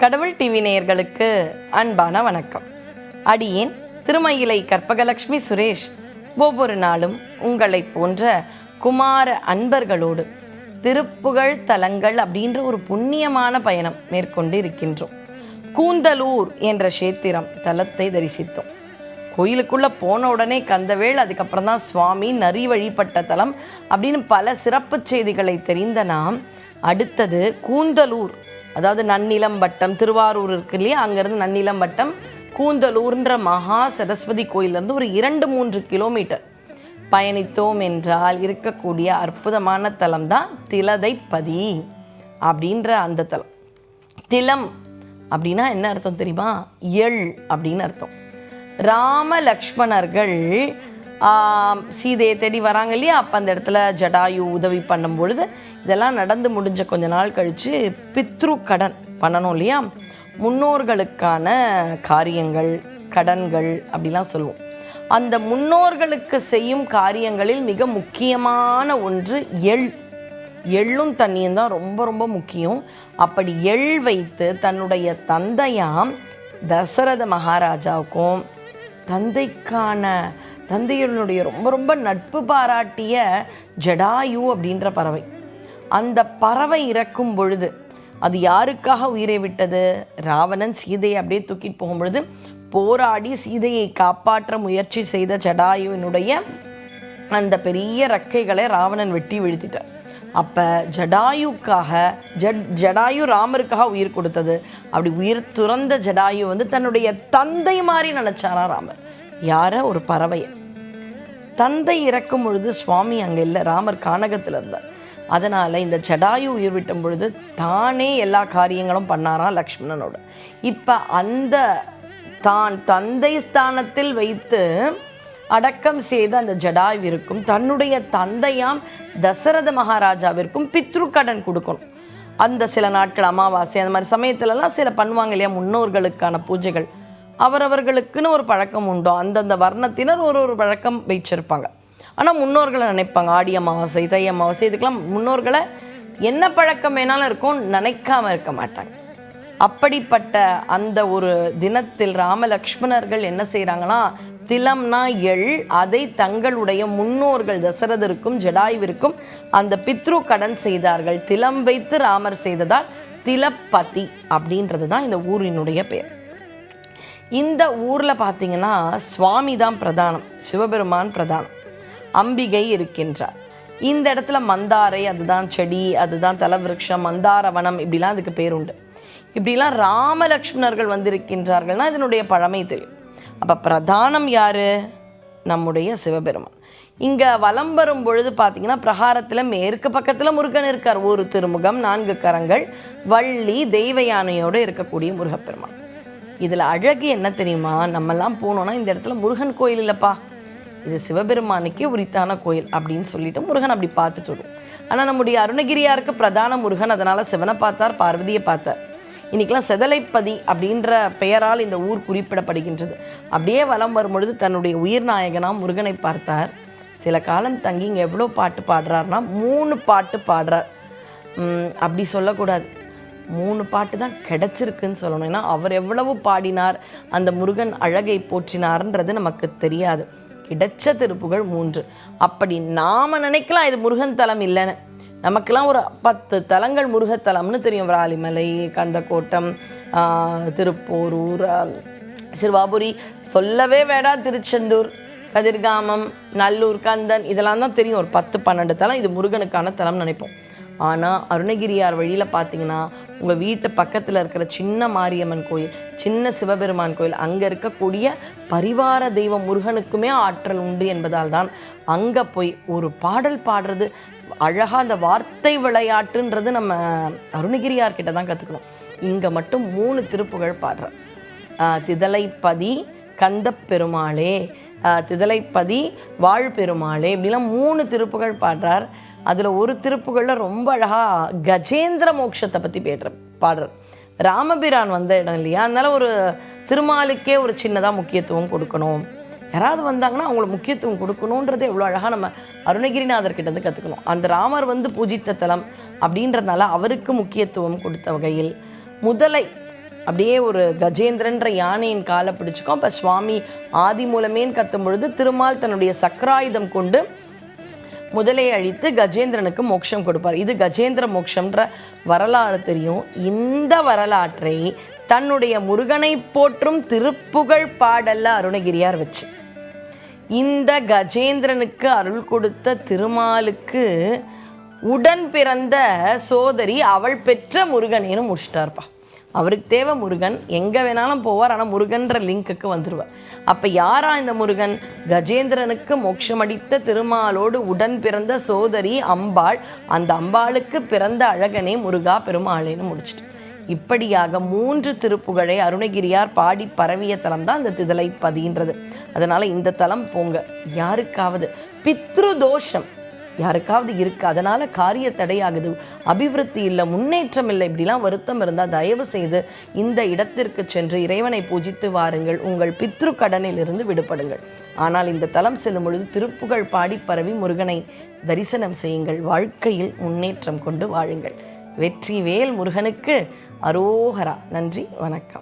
கடவுள் டிவி நேயர்களுக்கு அன்பான வணக்கம். அடியேன் திருமயிலை கற்பகலட்சுமி சுரேஷ். ஒவ்வொரு நாளும் உங்களைப் போன்ற குமார அன்பர்களோடு திருப்புகழ் தலங்கள் அப்படின்ற ஒரு புண்ணியமான பயணம் மேற்கொண்டு இருக்கின்றோம் கூந்தலூர் என்ற சேத்திரம் தலத்தை தரிசித்தோம். கோயிலுக்குள்ளே போன உடனே கந்தவேள் அதுக்கப்புறம் தான் சுவாமி நரி வழிபட்ட தலம் அப்படின்னு பல சிறப்பு செய்திகளை தெரிந்த நாம் அடுத்தது கூந்தலூர். அதாவது நன்னிலம் வட்டம் திருவாரூர் இருக்கு இல்லையா? அங்கேருந்து நன்னிலம் வட்டம் கூந்தலூர்ன்ற மகா சரஸ்வதி கோயிலேருந்து ஒரு இரண்டு மூன்று கிலோமீட்டர். பயணித்தோம் என்றால் இருக்கக்கூடிய அற்புதமான தலம் தான் திலதைப்பதி அப்படின்ற அந்த தலம். திலம் அப்படின்னா என்ன அர்த்தம் தெரியுமா? எள் அப்படின்னு அர்த்தம். ராம லக்ஷ்மணர்கள் சீதையை தேடி வராங்க இல்லையா? அப்போ அந்த இடத்துல ஜடாயு உதவி பண்ணும் பொழுது இதெல்லாம் நடந்து முடிஞ்ச கொஞ்ச நாள் கழித்து பித்ரு கடன் பண்ணணும் இல்லையா? முன்னோர்களுக்கான காரியங்கள் கடன்கள் அப்படிலாம் சொல்லுவோம். அந்த முன்னோர்களுக்கு செய்யும் காரியங்களில் மிக முக்கியமான ஒன்று எள். எள்ளும் தண்ணியும் தான் ரொம்ப ரொம்ப முக்கியம். அப்படி எள் வைத்து தன்னுடைய தந்தையாம் தசரத மகாராஜாவுக்கும் தந்தைக்கான தந்தையினுடைய ரொம்ப ரொம்ப நட்பு பாராட்டிய ஜடாயு அப்படின்ற பறவை. அந்த பறவை இறக்கும் பொழுது அது யாருக்காக உயிரை விட்டது? ராவணன் சீதையை அப்படியே தூக்கிட்டு போகும் பொழுது போராடி சீதையை காப்பாற்ற முயற்சி செய்த ஜடாயுவினுடைய அந்த பெரிய ரக்கைகளை ராவணன் வெட்டி வீழ்த்திட்டார் அப்போ ஜடாயுக்காக ஜட் ஜடாயு ராமருக்காக உயிர் கொடுத்தது. அப்படி உயிர் துறந்த ஜடாயு வந்து தன்னுடைய தந்தை மாதிரி நினச்சாரா ராமர். யார? ஒரு பறவையை. தந்தை இறக்கும் பொழுது சுவாமி அங்கே இல்லை ராமர் கானகத்தில் இருந்தார். அதனால் இந்த ஜடாயு உயிர் விட்டும் பொழுது தானே எல்லா காரியங்களும் பண்ணாராம் லக்ஷ்மணனோட. இப்போ அந்த தான் தந்தை ஸ்தானத்தில் வைத்து அடக்கம் செய்த அந்த ஜடாயுவிற்கும் தன்னுடைய தந்தையாம் தசரத மகாராஜாவிற்கும் பித்ரு கடன் கொடுக்கணும். அந்த சில நாட்கள் அமாவாசை அந்த மாதிரி சமயத்துலலாம் சில பண்ணுவாங்க இல்லையா முன்னோர்களுக்கான பூஜைகள். அவரவர்களுக்குன்னு ஒரு பழக்கம் உண்டோ அந்தந்த வர்ணத்தினர் ஒரு ஒரு பழக்கம் வச்சிருப்பாங்க. ஆனால் முன்னோர்களை நினைப்பாங்க. ஆடி அமாவாசை தை அமாவாசை இதுக்கெல்லாம் முன்னோர்களை என்ன பழக்கம் வேணாலும் இருக்கும் நினைக்காம இருக்க மாட்டாங்க. அப்படிப்பட்ட அந்த ஒரு தினத்தில் ராமலக்ஷ்மணர்கள் என்ன செய்கிறாங்கன்னா திலம்னா எள் அதை தங்களுடைய முன்னோர்கள் தசரதருக்கும் ஜடாயுவிற்கும் அந்த பித்ரு கடன் செய்தார்கள். திலம் வைத்து ராமர் செய்ததால் திலப்பதி அப்படின்றது தான் இந்த ஊரினுடைய பெயர். இந்த ஊரில் பார்த்தீங்கன்னா சுவாமி தான் பிரதானம் சிவபெருமான் பிரதானம். அம்பிகை இருக்கின்றார். இந்த இடத்துல மந்தாரை அதுதான் செடி அதுதான் தலவிருட்சம் மந்தாரவனம் இப்படிலாம் அதுக்கு பேர் உண்டு இப்படிலாம் ராமலக்ஷ்மணர்கள் வந்திருக்கின்றார்கள்னா இதனுடைய பழமை தெரியும். அப்போ பிரதானம் யார்? நம்முடைய சிவபெருமான். இங்கே வலம் வரும் பொழுது பார்த்தீங்கன்னா பிரகாரத்தில் மேற்கு பக்கத்தில் முருகன் இருக்கார். ஒரு திருமுகம் நான்கு கரங்கள் வள்ளி தெய்வ யானையோடு இருக்கக்கூடிய முருகப்பெருமான். இதில் அழகு என்ன தெரியுமா? நம்மலாம் போனோன்னா இந்த இடத்துல முருகன் கோயில் இல்லைப்பா. இது சிவபெருமானுக்கே உரித்தான கோயில் அப்படின்னு சொல்லிட்டு முருகன் அப்படி பார்த்துட்டு வரும். ஆனால் நம்முடைய அருணகிரியாருக்கு பிரதான முருகன் அதனால் சிவனை பார்த்தார் பார்வதியை பார்த்தார். இன்றைக்கெலாம் செதலைப்பதி அப்படின்ற பெயரால் இந்த ஊர் குறிப்பிடப்படுகின்றது. அப்படியே வலம் வரும்பொழுது தன்னுடைய உயிர் நாயகனாக முருகனை பார்த்தார். சில காலம் தங்கி இங்கே எவ்வளோ பாட்டு பாடுறாருன்னா மூணு பாட்டு பாடுறார். அப்படி சொல்லக்கூடாது. மூணு பாட்டு தான் கிடைச்சிருக்குன்னு சொல்லணும். ஏன்னா அவர் எவ்வளவு பாடினார் அந்த முருகன் அழகை போற்றினார்ன்றது நமக்கு தெரியாது. கிடைச்ச திருப்புகள் மூன்று. அப்படி நாம் நினைக்கலாம் இது முருகன் தலம் இல்லைன்னு. நமக்கெல்லாம் ஒரு பத்து தலங்கள் முருகத்தலம்னு தெரியும். விராலிமலை கந்தக்கோட்டம் திருப்போரூர் சிறுவாபுரி. சொல்லவே வேடா திருச்செந்தூர் கதிர்காமம் நல்லூர் கந்தன் இதெல்லாம் தான் தெரியும். ஒரு பத்து பன்னெண்டு தலம் இது முருகனுக்கான தலம்னு நினைப்போம். ஆனால் அருணகிரியார் வழியில் பார்த்தீங்கன்னா உங்கள் வீட்டு பக்கத்தில் இருக்கிற சின்ன மாரியம்மன் கோயில் சின்ன சிவபெருமான் கோயில் அங்கே இருக்கக்கூடிய பரிவார தெய்வம் முருகனுக்குமே ஆற்றல் உண்டு என்பதால் தான் அங்கே போய் ஒரு பாடல் பாடுறது அழகாக அந்த வார்த்தை விளையாட்டுன்றது நம்ம அருணகிரியார்கிட்ட தான் கற்றுக்கணும் இங்கே மட்டும் மூணு திருப்புகழ் பாடுறார் திதலைப்பதி கந்தப் பெருமாளே. திதலைப்பதி வாழ் பெருமாளே. இப்படிலாம் மூணு திருப்புகழ் பாடுறார். அதில் ஒரு திருப்புகளில் ரொம்ப அழகாக கஜேந்திர மோட்சத்தை பற்றி பேடுற பாடுற ராமபிரான் வந்த இடம் இல்லையா? அதனால ஒரு திருமாலுக்கே ஒரு சின்னதாக முக்கியத்துவம் கொடுக்கணும். யாராவது வந்தாங்கன்னா அவங்களுக்கு முக்கியத்துவம் கொடுக்கணுன்றது எவ்வளோ அழகாக நம்ம அருணகிரிநாதர் கிட்ட கற்றுக்கணும் அந்த ராமர் வந்து பூஜித்த தலம் அப்படின்றதுனால அவருக்கு முக்கியத்துவம் கொடுத்த வகையில் முதலை அப்படியே ஒரு கஜேந்திரன்ற யானையின் காலை பிடிச்சிக்கும். அப்போ சுவாமி ஆதி மூலமேன்னு கத்தும் பொழுது திருமால் தன்னுடைய சக்கராயுதம் கொண்டு முதலையை அழித்து கஜேந்திரனுக்கு மோட்சம் கொடுப்பார். இது கஜேந்திர மோட்சம்ன்ற வரலாறு தெரியும். இந்த வரலாற்றை தன்னுடைய முருகனை போற்றும் திருப்புகழ் பாடல்ல அருணகிரியார் வச்சு. இந்த கஜேந்திரனுக்கு அருள் கொடுத்த திருமாலுக்கு உடன் பிறந்த சோதரி அவள் பெற்ற முருகனேன்னு முடிச்சிட்டார்ப்பா. அவருக்கு தேவை முருகன். எங்கே வேணாலும் போவார் ஆனால் முருகன்ற லிங்க்குக்கு வந்துடுவார் அப்போ யாரா இந்த முருகன்? கஜேந்திரனுக்கு மோட்சமடித்த திருமாலோடு உடன் பிறந்த சோதரி அம்பாள். அந்த அம்பாளுக்கு பிறந்த அழகனே முருகா பெருமாளேன்னு முடிச்சிட்டு. இப்படியாக மூன்று திருப்புகழை அருணகிரியார் பாடி பரவிய தலம் தான் இந்த திதலை பதின்றது அதனால் இந்த தலம் போங்க. யாருக்காவது? பித்ரு தோஷம் யாருக்காவது இருக்கு. அதனால காரிய தடையாகுது. அபிவிருத்தி இல்லை முன்னேற்றம் இல்லை இப்படிலாம் வருத்தம் இருந்தால் தயவு செய்து இந்த இடத்திற்கு சென்று இறைவனை பூஜித்து வாருங்கள். உங்கள் பித்ரு கடனிலிருந்து விடுபடுங்கள். ஆனால் இந்த தலம் செல்லும் பொழுது திருப்புகழ் பாடி பரவி முருகனை தரிசனம் செய்யுங்கள். வாழ்க்கையில் முன்னேற்றம் கொண்டு வாழுங்கள். வெற்றி வேல் முருகனுக்கு அரோகரா. நன்றி வணக்கம்.